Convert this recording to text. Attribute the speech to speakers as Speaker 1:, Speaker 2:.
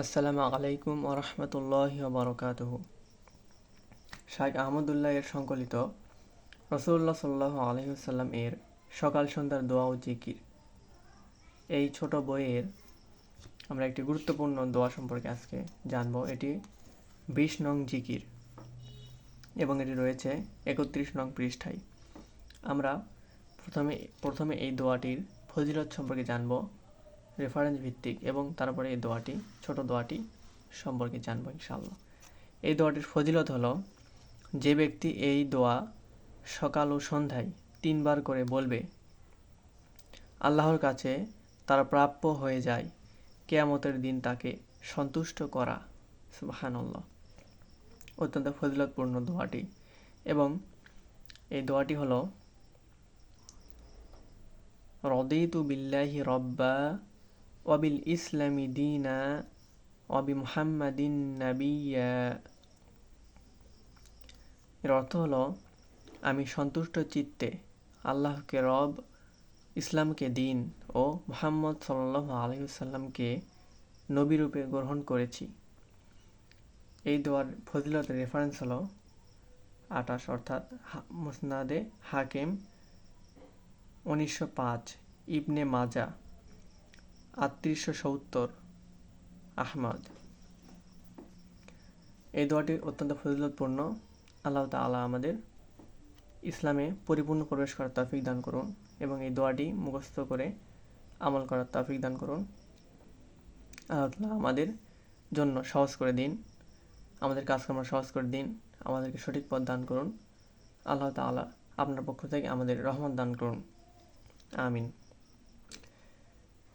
Speaker 1: আসসালামু আলাইকুম ওরহমতুল্লাহ বরকাতহ। শাইখ আহমদুল্লাহ এর সংকলিত রসুল্লাহ সাল্লাহ আলহিসাল্লাম এর সকাল সন্ধ্যার দোয়া ও জিকির। এই ছোট বইয়ের আমরা একটি গুরুত্বপূর্ণ দোয়া সম্পর্কে আজকে জানব। এটি বিশ নং জিকির এবং এটি রয়েছে একত্রিশ নং পৃষ্ঠায়। আমরা প্রথমে প্রথমে এই দোয়াটির ফজিলত সম্পর্কে জানব। রেফারেন্স ভিত্তিক এবং তারপরে এই দোয়াটি, ছোট দোয়াটি সম্পর্কে জানব ইনশাআল্লাহ। এই দোয়াটির ফজিলত হলো, যে ব্যক্তি এই দোয়া সকাল ও সন্ধ্যায় তিনবার করে বলবে, আল্লাহর কাছে তারা প্রাপ্য হয়ে যায়, কেয়ামতের দিন তাকে সন্তুষ্ট করা। সুবাহানল্লাহ। অত্যন্ত ফজিলতপূর্ণ দোয়াটি এবং এই দোয়াটি হলো, রদিতু বিল্লাহি রব্বা ওয়াবিল ইসলামি দিনা ওয়াবি মুহাম্মাদিন নাবিয়া এর অর্থ হলো, আমি সন্তুষ্ট চিত্তে আল্লাহকে রব, ইসলামকে দিন ও মোহাম্মদ সাল্লাহ আলহিসাল্লামকে নবীরূপে গ্রহণ করেছি। এই দোয়ার ফজিলতের রেফারেন্স হলো আটাশ অর্থাৎ মুসনাদে হাকিম উনিশশো পাঁচ ইবনে মাজা। আটত্রিশশো সত্তর আহমদ। এই দোয়াটি অত্যন্ত ফজিলতপূর্ণ। আল্লাহ তালা আমাদের ইসলামে পরিপূর্ণ প্রবেশ করার তৌফিক দান করুন এবং এই দোয়াটি মুখস্থ করে আমল করার তৌফিক দান করুন। আল্লাহ তালা আমাদের জন্য সহজ করে দিন, আমাদের কাজকর্ম সহজ করে দিন, আমাদেরকে সঠিক পথ দান করুন। আল্লাহ তালা আপনার পক্ষ থেকে আমাদের রহমত দান করুন। আমিন।